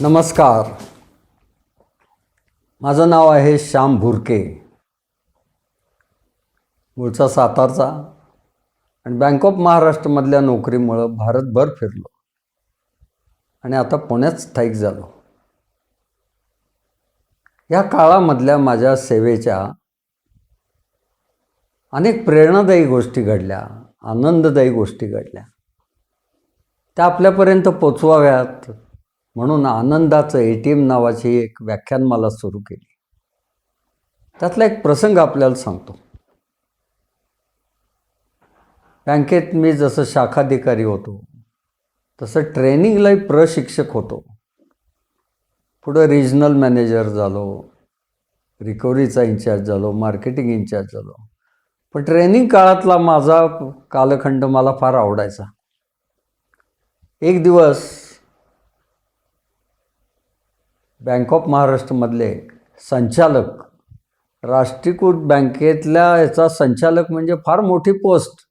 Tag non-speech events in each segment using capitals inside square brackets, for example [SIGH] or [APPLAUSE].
नमस्कार. माझं नाव आहे श्याम भुरके. मूळचा सातारचा. आणि बँक ऑफ महाराष्ट्रमधल्या नोकरीमुळं भारतभर फिरलो. आणि आता पुण्यात स्थायिक झालो. या काळामधल्या माझ्या सेवेच्या अनेक प्रेरणादायी गोष्टी घडल्या आनंददायी गोष्टी घडल्या. त्या आपल्यापर्यंत पोचवाव्यात. म्हणून आनंदाचं ए टी एम नावाची एक व्याख्यान मला सुरू केली. त्यातला एक प्रसंग आपल्याला सांगतो. बँकेत मी जसं शाखाधिकारी होतो तसं ट्रेनिंगलाही प्रशिक्षक होतो. पुढं रिजनल मॅनेजर झालो रिकव्हरीचा इन्चार्ज झालो मार्केटिंग इन्चार्ज झालो. पण ट्रेनिंग काळातला माझा कालखंड मला फार आवडायचा. एक दिवस बँक ऑफ महाराष्ट्रमधले संचालक राष्ट्रीयकृत बँकेतल्या याचा संचालक म्हणजे फार मोठी पोस्ट.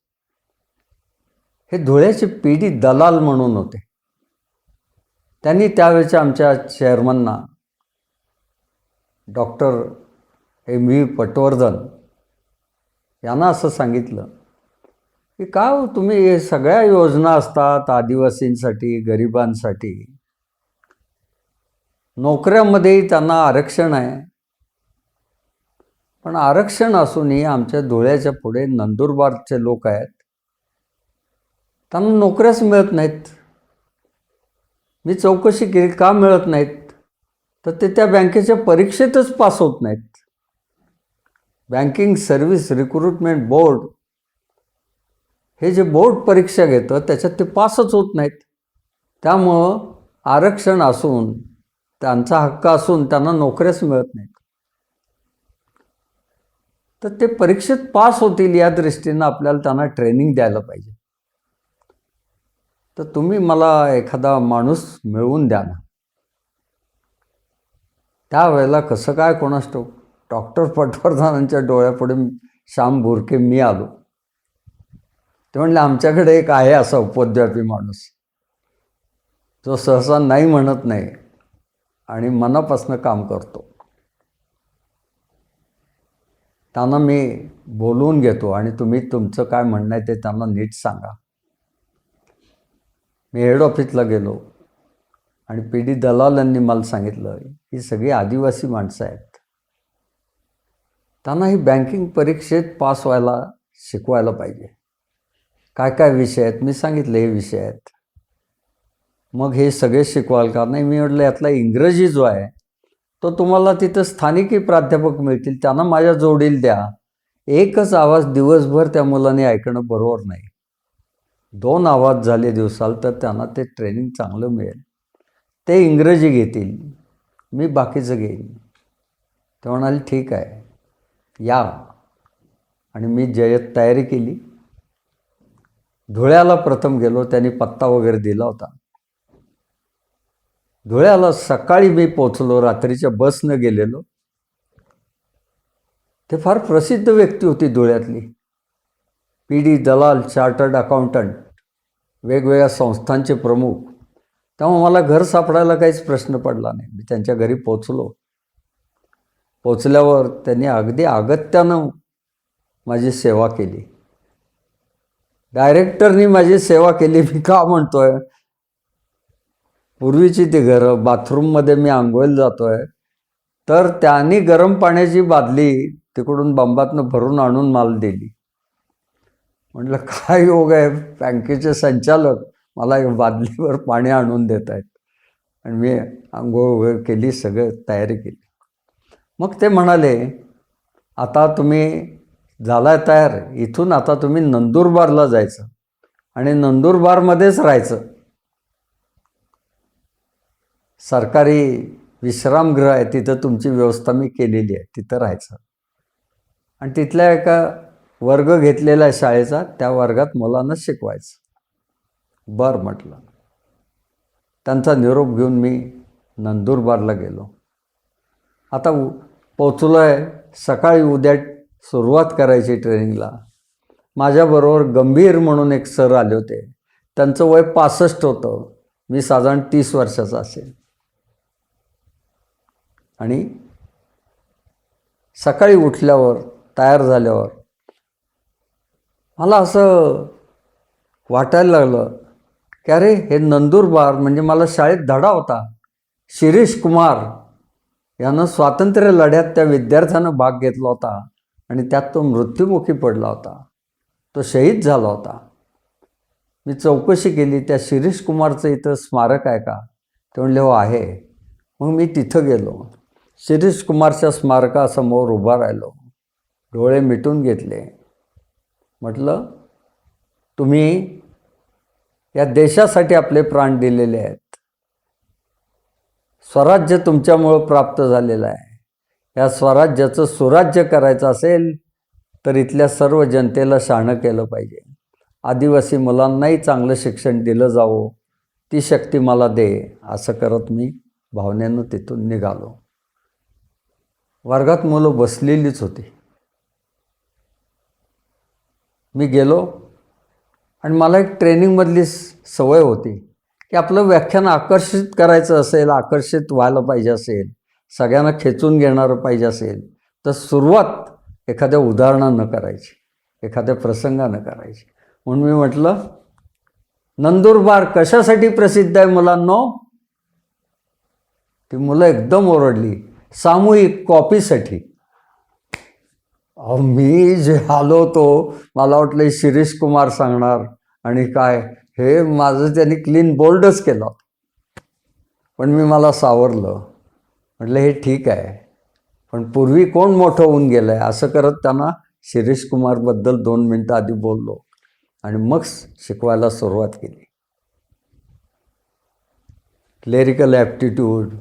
हे धुळ्याचे पी डी दलाल म्हणून होते. त्यांनी त्यावेळेच्या आमच्या चेअरमनना डॉक्टर एम व्ही पटवर्धन यांना असं सांगितलं की का हो तुम्ही हे सगळ्या योजना असतात आदिवासींसाठी गरिबांसाठी नोकऱ्यामध्येही त्यांना आरक्षण आहे. पण आरक्षण असूनही आमच्या धुळ्याच्या पुढे नंदुरबारचे लोक आहेत. त्यांना नोकऱ्याच मिळत नाहीत. मी चौकशी केली का मिळत नाहीत? तर ते त्या बँकेच्या परीक्षेतच पास होत नाहीत. बँकिंग सर्व्हिस रिक्रुटमेंट बोर्ड हे जे बोर्ड परीक्षा घेतं त्याच्यात ते पासच होत नाहीत. त्यामुळं आरक्षण असून त्यांचा हक्क असून त्यांना नोकऱ्याच मिळत नाहीत. तर ते परीक्षेत पास होतील या दृष्टीनं आपल्याला त्यांना ट्रेनिंग द्यायला पाहिजे. तर तुम्ही मला एखादा माणूस मिळवून द्या ना. त्यावेळेला कसं काय कोणास ठाऊक डॉक्टर पटवर्धनांच्या डोळ्यापुढे श्याम भुरके मी आलो. ते म्हणले आमच्याकडे एक आहे असा उपद्व्यापी माणूस. जो सहसा नाही म्हणत नाही आणि मनापासनं काम करतो. त्यांना मी बोलवून घेतो आणि तुम्ही तुमचं काय म्हणणं आहे ते त्यांना नीट सांगा. मी हेड ऑफिसला गेलो आणि पी डी दलालांनी मला सांगितलं ही सगळी आदिवासी माणसं आहेत. त्यांना ही बँकिंग परीक्षेत पास व्हायला शिकवायला पाहिजे. काय काय विषय आहेत? मी सांगितले हे विषय आहेत. मग हे सगळे शिकवाल का? नाही मी म्हटलं यातला इंग्रजी जो आहे तो तुम्हाला तिथं स्थानिकी प्राध्यापक मिळतील त्यांना माझ्या जोडील द्या. एकच आवाज दिवसभर त्या मुलाने ऐकणं बरोबर नाही. दोन आवाज झाले दिवसाल तर त्यांना ते ट्रेनिंग चांगलं मिळेल. ते इंग्रजी घेतील मी बाकीचं घेईन. ते म्हणाले ठीक आहे या. आणि मी जयत तयारी केली. धुळ्याला प्रथम गेलो त्यांनी पत्ता वगैरे दिला होता. धुळ्याला सकाळी मी पोचलो रात्रीच्या बसनं गेलेलो. ते फार प्रसिद्ध व्यक्ती होती धुळ्यातली. P D Dalal chartered accountant वेगवेगळ्या संस्थांचे प्रमुख. त्यामुळे मला घर सापडायला काहीच प्रश्न पडला नाही. मी त्यांच्या घरी पोचलो पोचल्यावर त्यांनी अगदी अगत्यानं माझी सेवा केली. डायरेक्टरनी माझी सेवा केली. मी का म्हणतोय? पूर्वीची ती घरं बाथरूममध्ये मी आंघोळीला जातो आहे तर त्यांनी गरम पाण्याची बादली तिकडून बंबातनं भरून आणून मला दिली. म्हटलं काय योग आहे? बँकेचे संचालक मला बादलीवर पाणी आणून देत आहेत. आणि मी आंघोळ वगैरे केली सगळं तयारी केली. मग ते म्हणाले आता तुम्ही झालाय तयार. इथून आता तुम्ही नंदुरबारला जायचं आणि नंदुरबारमध्येच राहायचं. सरकारी विश्रामगृह आहे तिथं तुमची व्यवस्था मी केलेली आहे तिथं राहायचं. आणि तिथल्या एका वर्ग घेतलेला आहे शाळेचा त्या वर्गात मुलांना शिकवायचं. बरं म्हटलं. त्यांचा निरोप घेऊन मी नंदुरबारला गेलो. आता पोचलो आहे सकाळी उद्या सुरुवात करायची ट्रेनिंगला. माझ्याबरोबर गंभीर म्हणून एक सर आले होते. त्यांचं वय पासष्ट होतं. मी साधारण तीस वर्षाचा असेल. आणि सकाळी उठल्यावर तयार झाल्यावर मला असं वाटायला लागलं की अरे हे नंदुरबार म्हणजे मला शाळेत धडा होता. शिरीष कुमार यानं स्वातंत्र्य लढ्यात त्या विद्यार्थ्यानं भाग घेतला होता आणि त्यात तो मृत्युमुखी पडला होता. तो शहीद झाला होता. मी चौकशी केली त्या शिरीष कुमारचं इथं स्मारक आहे का? ते म्हणले हो आहे. मग मी तिथं गेलो. शिरीष कुमारच्या स्मारकासमोर उभा राहिलो. डोळे मिटून घेतले. म्हटलं तुम्ही या देशासाठी आपले प्राण दिलेले आहेत. स्वराज्य तुमच्यामुळं प्राप्त झालेलं आहे. या स्वराज्याचं सुराज्य करायचं असेल तर इथल्या सर्व जनतेला शहाणं केलं पाहिजे. आदिवासी मुलांनाही चांगलं शिक्षण दिलं जावं. ती शक्ती मला दे असं करत मी भावनेनं तिथून निघालो. वर्गात मुलं बसलेलीच होती. मी गेलो आणि मला एक ट्रेनिंगमधली सवय होती की आपलं व्याख्यान आकर्षित करायचं असेल आकर्षित व्हायला पाहिजे असेल सगळ्यांना खेचून घेणारं पाहिजे असेल तर सुरुवात एखाद्या उदाहरणानं करायची एखाद्या प्रसंगानं करायची. म्हणून मी म्हटलं नंदुरबार कशासाठी प्रसिद्ध आहे मुलांनो? ती मुलं एकदम ओरडली. सामूहिक कॉपीसाठी. मी जे आलो तो मला वाटलं शिरीष कुमार सांगणार आणि काय हे माझं त्यांनी क्लीन बोल्डच केलं पण मी मला सावरलं. म्हटलं हे ठीक आहे पण पूर्वी कोण मोठं होऊन गेलं आहे असं करत त्यांना शिरीष कुमारबद्दल दोन मिनटं आधी बोललो आणि मग शिकवायला सुरुवात केली. क्लेरिकल ॲप्टिट्यूड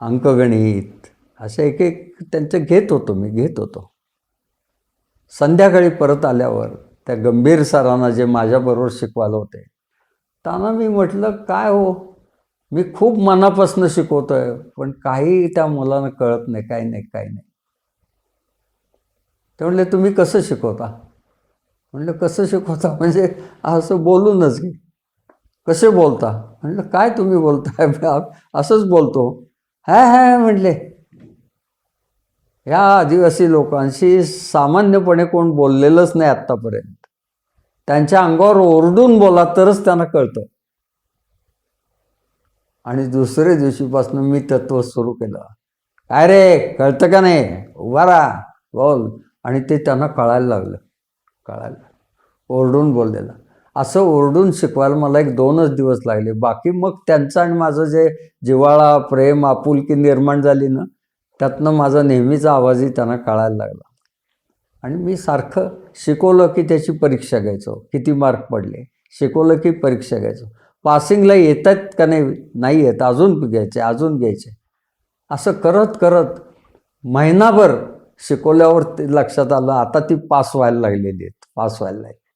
अंकगणित असे एक एक त्यांचे घेत होतो मी घेत होतो. संध्याकाळी परत आल्यावर त्या गंभीर सरांना जे माझ्याबरोबर शिकवायला होते त्यांना मी म्हटलं काय हो? मी खूप मनापासून शिकवतो आहे पण काही त्या मुलांना कळत नाही काही नाही काही नाही. ते म्हणले तुम्ही कसं शिकवता? म्हणलं कसं शिकवता? [LAUGHS] म्हणजे असं बोलूनच घे. कसे बोलता? म्हणलं काय तुम्ही बोलताय? [LAUGHS] असंच बोलतो. हाय हाय म्हटले. ह्या आदिवासी लोकांशी सामान्यपणे कोण बोललेलंच नाही आत्तापर्यंत. त्यांच्या अंगावर ओरडून बोला तरच त्यांना कळतं. आणि दुसऱ्या दिवशीपासून मी तत्व सुरू केलं. काय रे कळतं का नाही? उभा राहा बोल. आणि ते त्यांना कळायला लागलं. कळायला ओरडून बोललेलं. असं ओरडून शिकवायला मला एक दोनच दिवस लागले. बाकी मग त्यांचं आणि माझं जे जिव्हाळा प्रेम आपुलकी निर्माण झाली ना त्यातनं माझा नेहमीचा आवाजही त्यांना कळायला लागला. आणि मी सारखं शिकवलं की त्याची परीक्षा घ्यायचो. किती मार्क पडले? शिकवलं की परीक्षा घ्यायचो. पासिंगला येत आहेत का नाही? नाही येत. अजून घ्यायचे अजून घ्यायचे. असं करत करत महिनाभर शिकवल्यावर ते लक्षात आलं. आता ती पास व्हायला लागलेली आहेत. पास व्हायला लागली.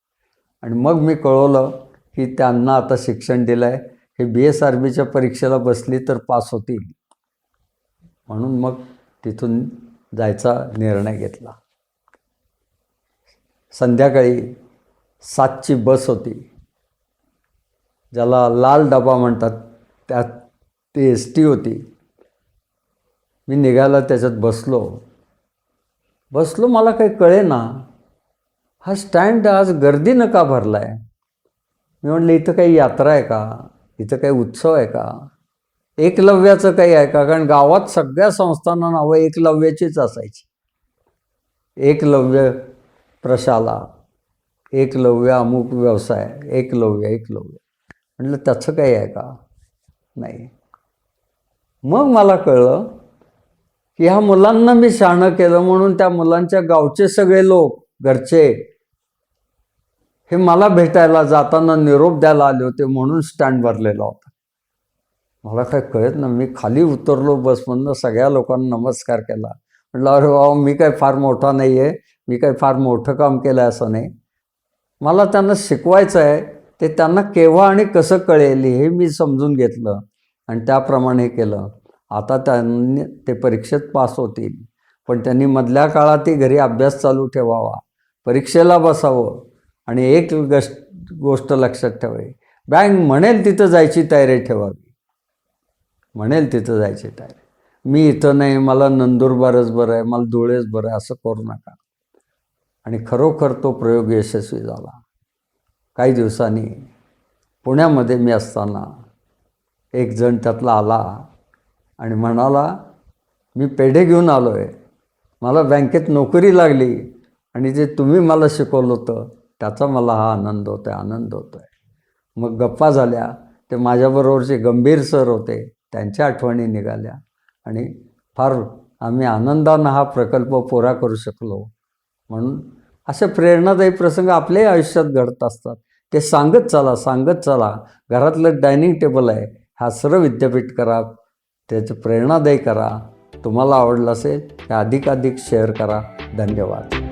आणि मग मी कळवलं की त्यांना आता शिक्षण दिलं आहे हे बी एस आर बीच्या परीक्षेला बसली तर पास होतील. म्हणून मग तिथून जायचा निर्णय घेतला. संध्याकाळी सातची बस होती. ज्याला लाल डबा म्हणतात त्यात ती एस टी होती. मी निघायला त्याच्यात बसलो. बसलो मला काही कळे ना हा स्टँड आज गर्दीनं का भरला आहे मी म्हणलं इथं काही यात्रा आहे का? इथं काही उत्सव आहे का? एकलव्याचं काही आहे का? कारण गावात सगळ्या संस्थांना नावं एकलव्याचीच असायची. एकलव्य प्रशाला एकलव्य अमुक व्यवसाय एकलव्य एकलव्य. म्हटलं त्याचं काही आहे का? नाही. मग मला कळलं की ह्या मुलांना मी शहाणं केलं म्हणून त्या मुलांच्या गावचे सगळे लोक घरचे हे मला भेटायला जाताना निरोप द्यायला आले होते म्हणून स्टँड भरलेला होता. मला काय कळत ना मी खाली उतरलो बसमधनं सगळ्या लोकांना नमस्कार केला. म्हटलं अरे वा मी काय फार मोठा नाही आहे मी काय फार मोठं काम केलं आहे असं नाही. मला त्यांना शिकवायचं आहे ते त्यांना केव्हा आणि कसं कळेल हे मी समजून घेतलं आणि त्याप्रमाणे हे केलं. आता त्यांनी ते परीक्षेत पास होतील पण त्यांनी मधल्या काळातही घरी अभ्यास चालू ठेवावा परीक्षेला बसावं आणि एक गस गोष्ट लक्षात ठेवावी. बँक म्हणेल तिथं जायची तयारी ठेवावी. म्हणेल तिथं जायची तयारी. मी इथं नाही मला नंदुरबारच बरं आहे मला धुळेच बरं आहे असं करू नका. आणि खरोखर तो प्रयोग यशस्वी झाला. काही दिवसांनी पुण्यामध्ये मी असताना एक जण त्यातला आला आणि म्हणाला मी पेढे घेऊन आलो आहे मला बँकेत नोकरी लागली आणि जे तुम्ही मला शिकवलं होतं त्याचा मला हा आनंद होतो आहे आनंद होतो आहे मग गप्पा झाल्या ते माझ्याबरोबरचे गंभीर सर होते त्यांच्या आठवणी निघाल्या आणि फार आम्ही आनंदानं हा प्रकल्प पुरा करू शकलो. म्हणून असे प्रेरणादायी प्रसंग आपल्याही आयुष्यात घडत असतात. ते सांगत चला सांगत चला घरातलं डायनिंग टेबल आहे हा सर्व विद्यापीठ करा त्याचं प्रेरणादायी करा. तुम्हाला आवडलं असेल तर अधिकाधिक शेअर करा. धन्यवाद.